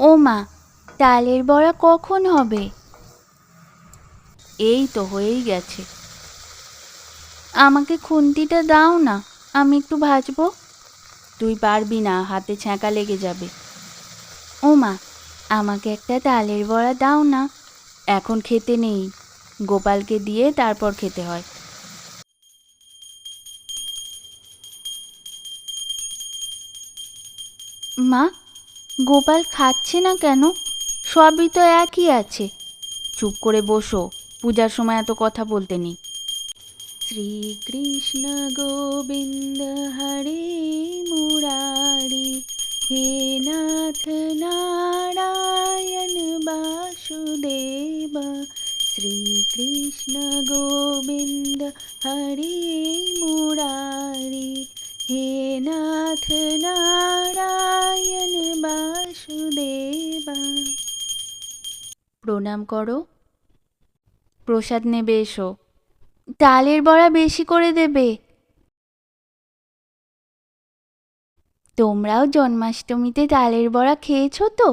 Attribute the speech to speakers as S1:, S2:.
S1: ও মা তালের বড়া কখন হবে? এই তো হয়েই গেছে। আমাকে খুন্তিটা দাও না আমি একটু ভাজবো। তুই পারবি না হাতে ছ্যাঁকা লেগে যাবে। ও মা আমাকে একটা তালের বড়া দাও না। এখন খেতে নেই গোপালকে দিয়ে তারপর খেতে হয়। মা গোপাল খাচ্ছে না কেন? সবই তো একই আছে। চুপ করে বসো, পূজার সময় এত কথা বলতে নেই। শ্রীকৃষ্ণ গোবিন্দ হরে মুরারি, হে নাথ নারায়ণ বাসুদেব। শ্রীকৃষ্ণ গোবিন্দ হরে মুরারি, হে নাথ নারায়ণ প্রণাম করো। প্রসাদ নেবে এসো। ডালের বড়া বেশি করে দেবে। তোমরাও জন্মাষ্টমীতে ডালের বড়া খেয়েছো তো?